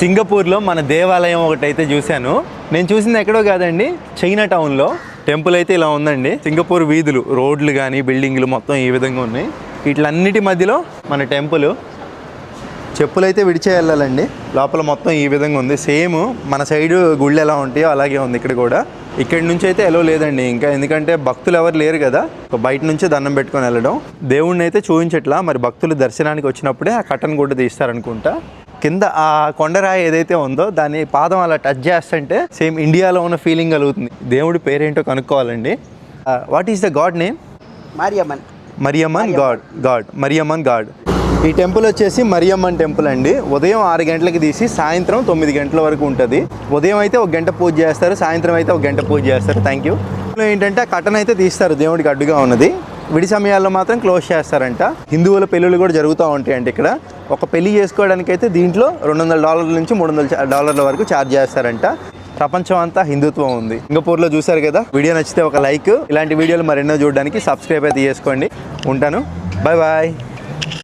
సింగపూర్లో మన దేవాలయం ఒకటి అయితే చూశాను. నేను చూసింది ఎక్కడో కాదండి చైనా టౌన్లో. టెంపుల్ అయితే ఇలా ఉందండి. సింగపూర్ వీధులు రోడ్లు కానీ బిల్డింగ్లు మొత్తం ఈ విధంగా ఉన్నాయి. వీటిలన్నిటి మధ్యలో మన టెంపుల్. చెప్పులు అయితే విడిచే వెళ్ళాలండి. లోపల మొత్తం ఈ విధంగా ఉంది. సేమ్ మన సైడ్ గుళ్ళు ఎలా ఉంటాయో అలాగే ఉంది ఇక్కడ కూడా. ఇక్కడి నుంచి అయితే ఎలో లేదండి ఇంకా. ఎందుకంటే భక్తులు ఎవరు లేరు కదా. బయట నుంచి దండం పెట్టుకొని వెళ్ళడం. దేవుణ్ణి అయితే చూపించట్లా. మరి భక్తులు దర్శనానికి వచ్చినప్పుడే ఆ కట్టను కూడా తీస్తారనుకుంటా. కింద ఆ కొండరాయి ఏదైతే ఉందో దాని పాదం అలా టచ్ చేస్తుంటే సేమ్ ఇండియాలో ఉన్న ఫీలింగ్ కలుగుతుంది. దేవుడి పేరేంటో కనుక్కోవాలండి. What is the god name Mariamman. Mariamman god god Mariamman god ఈ టెంపుల్ వచ్చేసి మరియమ్మన్ టెంపుల్ అండి. ఉదయం ఆరు గంటలకి తీసి సాయంత్రం తొమ్మిది గంటల వరకు ఉంటుంది. ఉదయం అయితే ఒక గంట పూజ చేస్తారు సాయంత్రం అయితే ఒక గంట పూజ చేస్తారు. థ్యాంక్ యూ ఏంటంటే ఆ కట్టన అయితే తీస్తారు దేవుడికి అడ్డుగా ఉన్నది. విడి సమయాల్లో మాత్రం క్లోజ్ చేస్తారంట. హిందువుల పెళ్ళిళ్ళు కూడా జరుగుతూ ఉంటాయంట ఇక్కడ. ఒక పెళ్ళి చేసుకోవడానికి అయితే దీంట్లో రెండు వందల డాలర్ల నుంచి మూడు వందల డాలర్ల వరకు ఛార్జ్ చేస్తారంట. ప్రపంచం అంతా హిందుత్వం ఉంది. సింగపూర్లో చూశారు కదా? వీడియో నచ్చితే ఒక లైక్. ఇలాంటి వీడియోలు మరెన్నో చూడడానికి సబ్స్క్రైబ్ అయితే చేసుకోండి ఉంటాను. Bye bye.